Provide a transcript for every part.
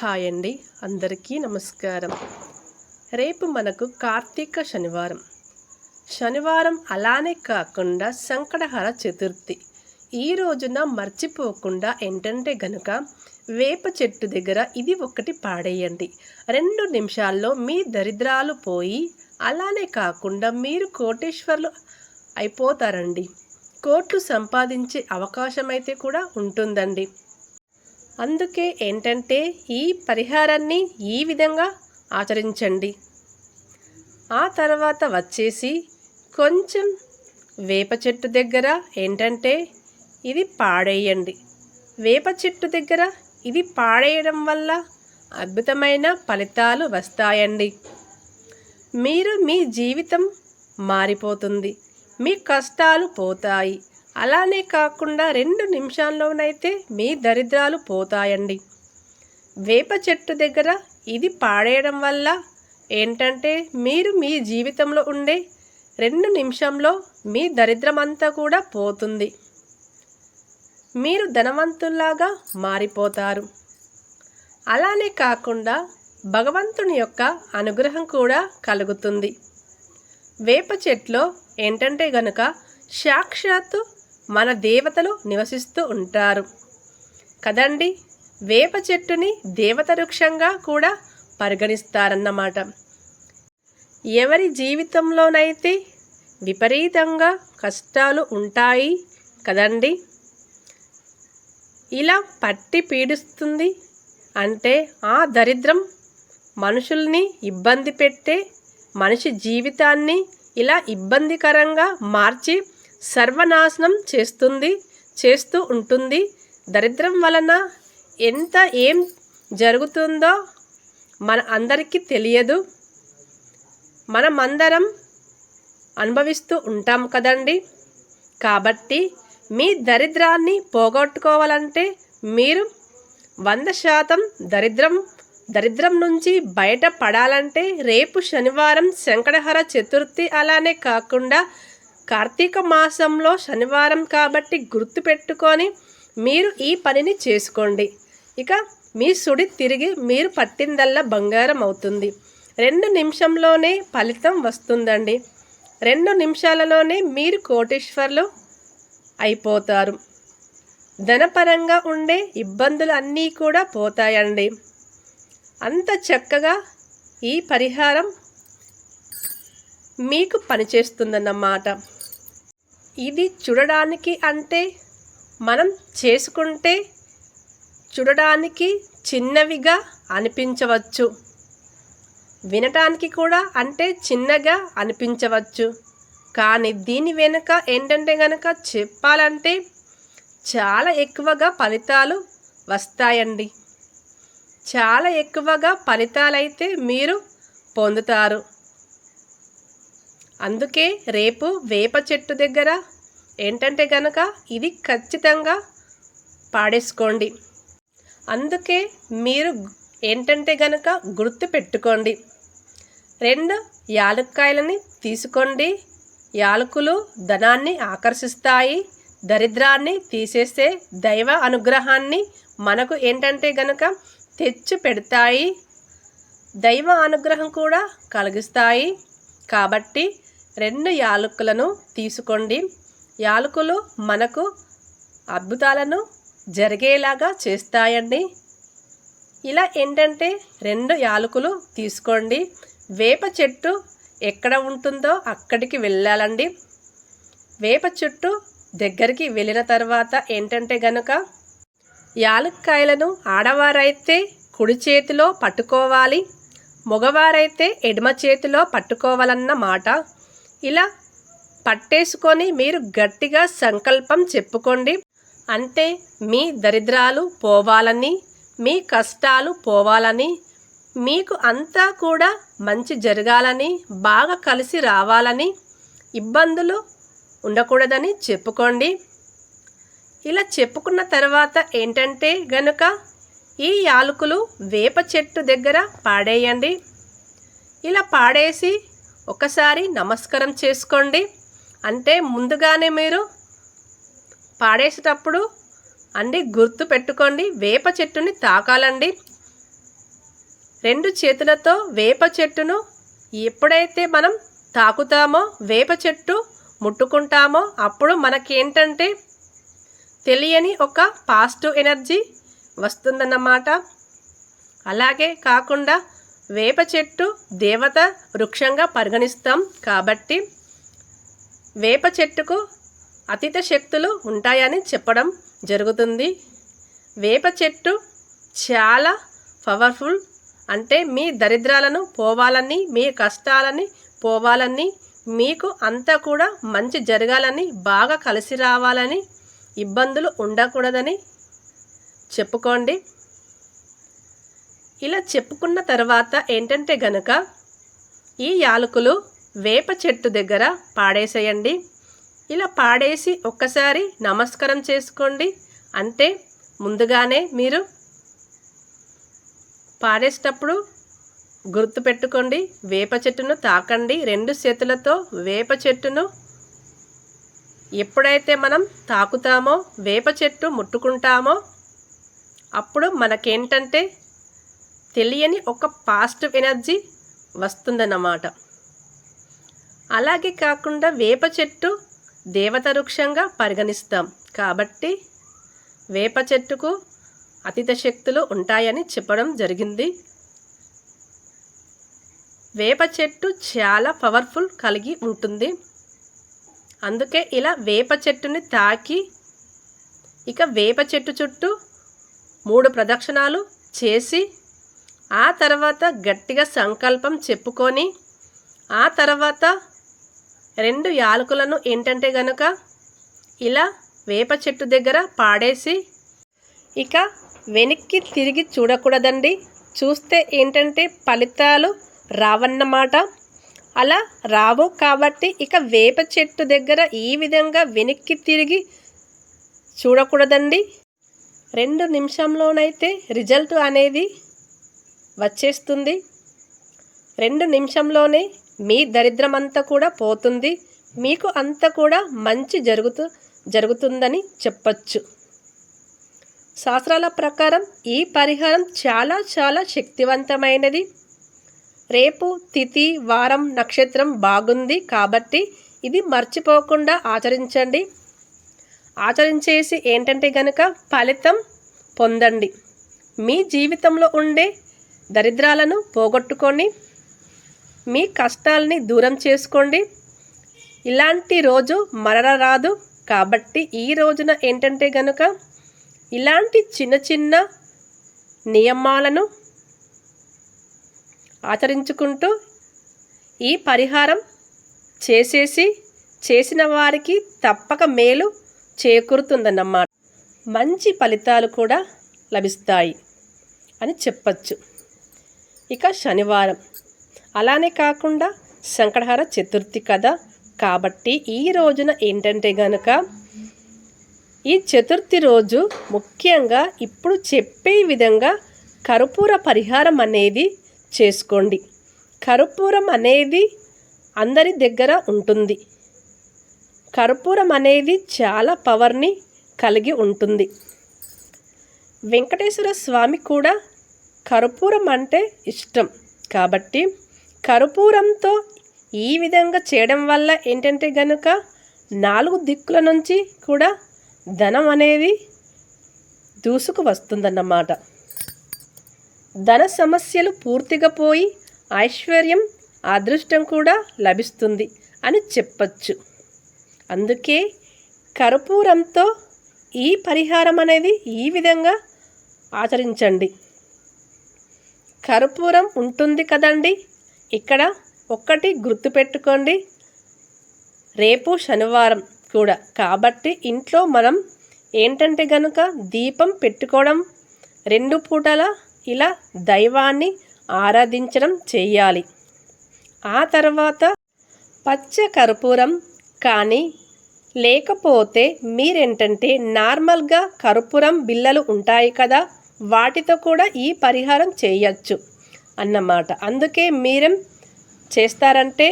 Hi అండి. అందరికీ నమస్కారం. రేపు మనకు కార్తీక శనివారం. శనివారం అలానే కాకుండా సంకటహర చతుర్థి. ఈ రోజున మర్చిపోకుండా ఏంటంటే గనుక వేప చెట్టు దగ్గర ఇది ఒకటి పాడేయండి. రెండు నిమిషాల్లో మీ దరిద్రాలు పోయి అలానే కాకుండా మీరు కోటేశ్వర్లు అయిపోతారండి. కోట్లు సంపాదించే అవకాశం అయితే కూడా ఉంటుందండి. అందుకే ఏంటంటే ఈ పరిహారాన్ని ఈ విధంగా ఆచరించండి. ఆ తర్వాత వచ్చేసి కొంచెం వేప చెట్టు దగ్గర ఏంటంటే ఇది పాడేయండి. వేప చెట్టు దగ్గర ఇది పాడేయడం వల్ల అద్భుతమైన ఫలితాలు వస్తాయండి. మీరు మీ జీవితం మారిపోతుంది. మీ కష్టాలు పోతాయి. అలానే కాకుండా రెండు నిమిషాల్లోనైతే మీ దరిద్రాలు పోతాయండి. వేప చెట్టు దగ్గర ఇది పాడేయడం వల్ల ఏంటంటే మీరు మీ జీవితంలో ఉండే రెండు నిమిషంలో మీ దరిద్రమంతా కూడా పోతుంది. మీరు ధనవంతుల్లాగా మారిపోతారు. అలానే కాకుండా భగవంతుని యొక్క అనుగ్రహం కూడా కలుగుతుంది. వేప చెట్లో ఏంటంటే గనుక సాక్షాత్తు మన దేవతలు నివసిస్తూ ఉంటారు. కదండి? వేప చెట్టుని దేవత వృక్షంగా కూడా పరిగణిస్తారన్నమాట. ఎవరి జీవితంలోనైతే విపరీతంగా కష్టాలు ఉంటాయి కదండి? ఇలా పట్టి పీడిస్తుంది అంటే ఆ దరిద్రం మనుషుల్ని ఇబ్బంది పెట్టే మనిషి జీవితాన్ని ఇలా ఇబ్బందికరంగా మార్చి సర్వనాశనం చేస్తుంది చేస్తూ ఉంటుంది. దరిద్రం వలన ఎంత ఏం జరుగుతుందో మన అందరికీ తెలియదు. మనమందరం అనుభవిస్తూ ఉంటాం కదండి. కాబట్టి మీ దరిద్రాన్ని పోగొట్టుకోవాలంటే మీరు వంద శాతం దరిద్రం దరిద్రం నుంచి బయటపడాలంటే రేపు శనివారం శంకటహర చతుర్థి అలానే కాకుండా కార్తీక మాసంలో శనివారం కాబట్టి గుర్తుపెట్టుకొని మీరు ఈ పనిని చేసుకోండి. ఇక మీ సుడి తిరిగి మీరు పట్టిందల్లా బంగారం అవుతుంది. రెండు నిమిషంలోనే ఫలితం వస్తుందండి. రెండు నిమిషాలలోనే మీరు కోటేశ్వర్లు అయిపోతారు. ధనపరంగా ఉండే ఇబ్బందులు అన్నీ కూడా పోతాయండి. అంత చక్కగా ఈ పరిహారం మీకు పనిచేస్తుందన్నమాట. ఇది చూడడానికి అంటే మనం చేసుకుంటే చూడడానికి చిన్నవిగా అనిపించవచ్చు. వినటానికి కూడా అంటే చిన్నగా అనిపించవచ్చు. కానీ దీని వెనుక ఏంటంటే కనుక చెప్పాలంటే చాలా ఎక్కువగా ఫలితాలు వస్తాయండి. చాలా ఎక్కువగా ఫలితాలైతే మీరు పొందుతారు. అందుకే రేపు వేప చెట్టు దగ్గర ఏంటంటే కనుక ఇది ఖచ్చితంగా పాడేసుకోండి. అందుకే మీరు ఏంటంటే గనక గుర్తు పెట్టుకోండి. రెండు యాలక్కాయలని తీసుకోండి. యాలకులు ధనాన్ని ఆకర్షిస్తాయి. దరిద్రాన్ని తీసేస్తే దైవ అనుగ్రహాన్ని మనకు ఏంటంటే గనక తెచ్చి పెడతాయి. దైవ అనుగ్రహం కూడా కలిగిస్తాయి. కాబట్టి రెండు యాలకులను తీసుకోండి. యాలకులు మనకు అద్భుతాలను జరిగేలాగా చేస్తాయండి. ఇలా ఏంటంటే రెండు యాలకులు తీసుకోండి. వేప చెట్టు ఎక్కడ ఉంటుందో అక్కడికి వెళ్ళాలండి. వేప చెట్టు దగ్గరికి వెళ్ళిన తర్వాత ఏంటంటే గనుక యాలక్కాయలను ఆడవారైతే కుడి చేతిలో పట్టుకోవాలి. మగవారైతే ఎడమ చేతిలో పట్టుకోవాలన్న మాట. ఇలా పట్టేసుకొని మీరు గట్టిగా సంకల్పం చెప్పుకోండి. అంటే మీ దరిద్రాలు పోవాలని మీ కష్టాలు పోవాలని మీకు అంతా కూడా మంచి జరగాలని బాగా కలిసి రావాలని ఇబ్బందులు ఉండకూడదని చెప్పుకోండి. ఇలా చెప్పుకున్న తర్వాత ఏంటంటే గనుక ఈ యాలకులు వేప చెట్టు దగ్గర పాడేయండి. ఇలా పాడేసి ఒకసారి నమస్కారం చేసుకోండి. అంటే ముందుగానే మీరు పాడేసేటప్పుడు అన్నీ గుర్తు పెట్టుకోండి. వేప చెట్టుని తాకాలండి. రెండు చేతులతో వేప చెట్టును ఎప్పుడైతే మనం తాకుతామో వేప చెట్టు ముట్టుకుంటామో అప్పుడు మనకేంటంటే తెలియని ఒక పాజిటివ్ ఎనర్జీ వస్తుందన్నమాట. అలాగే కాకుండా వేప చెట్టు దేవత వృక్షంగా పరిగణిస్తాం కాబట్టి వేప చెట్టుకు అతీత శక్తులు ఉంటాయని చెప్పడం జరుగుతుంది. వేప చెట్టు చాలా పవర్ఫుల్ అంటే మీ దరిద్రాలను పోవాలని మీ కష్టాలని పోవాలని మీకు అంతా కూడా మంచి జరగాలని బాగా కలిసి రావాలని ఇబ్బందులు ఉండకూడదని చెప్పుకోండి. ఇలా చెప్పుకున్న తర్వాత ఏంటంటే గనక ఈ యాలకులు వేప చెట్టు దగ్గర పాడేసేయండి. ఇలా పాడేసి ఒక్కసారి నమస్కారం చేసుకోండి. అంటే ముందుగానే మీరు పాడేసేటప్పుడు గుర్తుపెట్టుకోండి వేప చెట్టును తాకండి. రెండు చేతులతో వేప చెట్టును ఎప్పుడైతే మనం తాకుతామో వేప చెట్టు ముట్టుకుంటామో అప్పుడు మనకేంటంటే తెలియని ఒక పాజిటివ్ ఎనర్జీ వస్తుందన్నమాట. అలాగే కాకుండా వేప చెట్టు దేవత వృక్షంగా పరిగణిస్తాం. కాబట్టి వేప చెట్టుకు అతీత శక్తులు ఉంటాయని చెప్పడం జరిగింది. వేప చెట్టు చాలా పవర్ఫుల్ కలిగి ఉంటుంది. అందుకే ఇలా వేప చెట్టుని తాకి ఇక వేప చెట్టు చుట్టూ మూడు ప్రదక్షిణాలు చేసి ఆ తర్వాత గట్టిగా సంకల్పం చెప్పుకొని ఆ తర్వాత రెండు యాలకులను ఏంటంటే గనుక ఇలా వేప చెట్టు దగ్గర పాడేసి ఇక వెనక్కి తిరిగి చూడకూడదండి. చూస్తే ఏంటంటే ఫలితాలు రావన్నమాట. అలా రావు కాబట్టి ఇక వేప చెట్టు దగ్గర ఈ విధంగా వెనక్కి తిరిగి చూడకూడదండి. రెండు నిమిషంలోనైతే రిజల్ట్ అనేది వచ్చేస్తుంది. రెండు నిమిషంలోనే మీ దరిద్రమంతా కూడా పోతుంది. మీకు అంతా కూడా మంచి జరుగుతూ జరుగుతుందని చెప్పచ్చు. శాస్త్రాల ప్రకారం ఈ పరిహారం చాలా చాలా శక్తివంతమైనది. రేపు తిథి వారం నక్షత్రం బాగుంది కాబట్టి ఇది మర్చిపోకుండా ఆచరించండి. ఆచరించేసి ఏంటంటే కనుక ఫలితం పొందండి. మీ జీవితంలో ఉండే దరిద్రాలను పోగొట్టుకొని మీ కష్టాలని దూరం చేసుకోండి. ఇలాంటి రోజు మరల రాదు కాబట్టి ఈ రోజున ఏంటంటే గనుక ఇలాంటి చిన్న చిన్న నియమాలను ఆచరించుకుంటూ ఈ పరిహారం చేసేసి చేసిన వారికి తప్పక మేలు చేకూరుతుందన్నమాట. మంచి ఫలితాలు కూడా లభిస్తాయి అని చెప్పచ్చు. ఇక శనివారం. అలానే కాకుండా శంకరహార చతుర్థి కదా కాబట్టి ఈ రోజున ఏంటంటే గనుక ఈ చతుర్థి రోజు ముఖ్యంగా ఇప్పుడు చెప్పే విధంగా కర్పూర పరిహారం అనేది చేసుకోండి. కర్పూరం అనేది అందరి దగ్గర ఉంటుంది. కర్పూరం అనేది చాలా పవర్ని కలిగి ఉంటుంది. వెంకటేశ్వర స్వామి కూడా కర్పూరం అంటే ఇష్టం. కాబట్టి కర్పూరంతో ఈ విధంగా చేయడం వల్ల ఏంటంటే గనుక నాలుగు దిక్కుల నుంచి కూడా ధనం అనేది దూసుకు వస్తుందన్నమాట. ధన సమస్యలు పూర్తిగా పోయి ఐశ్వర్యం అదృష్టం కూడా లభిస్తుంది అని చెప్పచ్చు. అందుకే కర్పూరంతో ఈ పరిహారం అనేది ఈ విధంగా ఆచరించండి. కర్పూరం ఉంటుంది కదండి? ఇక్కడ ఒక్కటి గుర్తుపెట్టుకోండి. రేపు శనివారం కూడా. కాబట్టి ఇంట్లో మనం ఏంటంటే కనుక దీపం పెట్టుకోవడం రెండు పూటల ఇలా దైవాన్ని ఆరాధించడం చేయాలి. ఆ తర్వాత పచ్చ కర్పూరం కానీ లేకపోతే మీరేంటంటే నార్మల్గా కర్పూరం బిల్లలు ఉంటాయి కదా వాటితో కూడా ఈ పరిహారం చేయొచ్చు అన్నమాట. అందుకే మీరేం చేస్తారంటే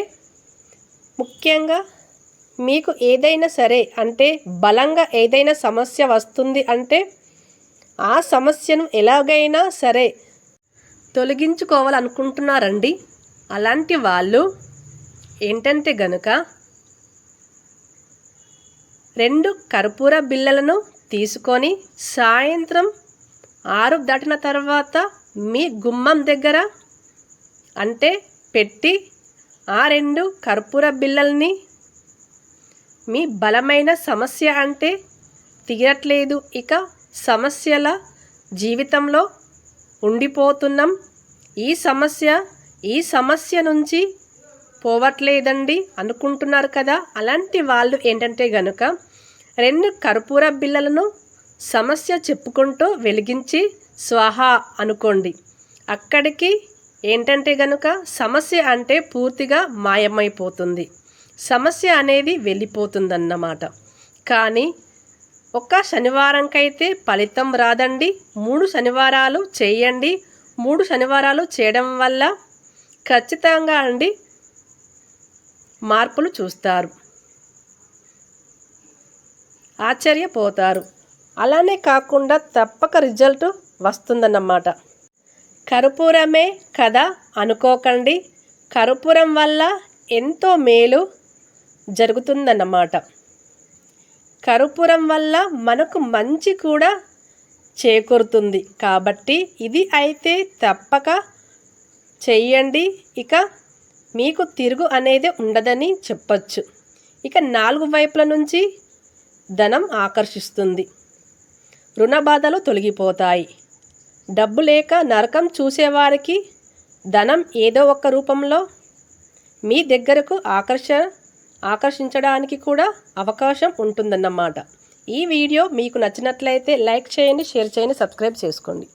ముఖ్యంగా మీకు ఏదైనా సరే అంటే బలంగా ఏదైనా సమస్య వస్తుంది అంటే ఆ సమస్యను ఎలాగైనా సరే తొలగించుకోవాలనుకుంటున్నారండి. అలాంటి వాళ్ళు ఏంటంటే గనుక రెండు కర్పూర బిళ్ళలను తీసుకొని సాయంత్రం ఆరు దాటిన తర్వాత మీ గుమ్మం దగ్గర అంటే పెట్టి ఆ రెండు కర్పూర బిళ్ళల్ని మీ బలమైన సమస్య అంటే తీరట్లేదు. ఇక సమస్యల జీవితంలో ఉండిపోతున్నాం. ఈ సమస్య ఈ సమస్య నుంచి పోవట్లేదండి అనుకుంటున్నారు కదా? అలాంటి వాళ్ళు ఏంటంటే గనుక రెండు కర్పూర బిళ్ళలను సమస్య చెప్పుకుంటూ వెలిగించి స్వాహా అనుకోండి. అక్కడికి ఏంటంటే గనుక సమస్య అంటే పూర్తిగా మాయమైపోతుంది. సమస్య అనేది వెళ్ళిపోతుందన్నమాట. కానీ ఒక్క శనివారంకైతే ఫలితం రాదండి. మూడు శనివారాలు చేయండి. మూడు శనివారాలు చేయడం వల్ల ఖచ్చితంగా అండి మార్పులు చూస్తారు. ఆశ్చర్యపోతారు. అలానే కాకుండా తప్పక రిజల్ట్ వస్తుందన్నమాట. కర్పూరమే కదా అనుకోకండి. కర్పూరం వల్ల ఎంతో మేలు జరుగుతుందన్నమాట. కర్పూరం వల్ల మనకు మంచి కూడా చేకూరుతుంది. కాబట్టి ఇది అయితే తప్పక చెయ్యండి. ఇక మీకు తిరుగు అనేది ఉండదని చెప్పచ్చు. ఇక నాలుగు వైపుల నుంచి ధనం ఆకర్షిస్తుంది. రుణ బాధలు తొలగిపోతాయి. డబ్బు లేక నరకం చూసేవారికి ధనం ఏదో ఒక రూపంలో మీ దగ్గరకు ఆకర్ష ఆకర్షించడానికి కూడా అవకాశం ఉంటుందన్నమాట. ఈ వీడియో మీకు నచ్చినట్లయితే లైక్ చేయండి షేర్ చేయండి సబ్స్క్రైబ్ చేసుకోండి.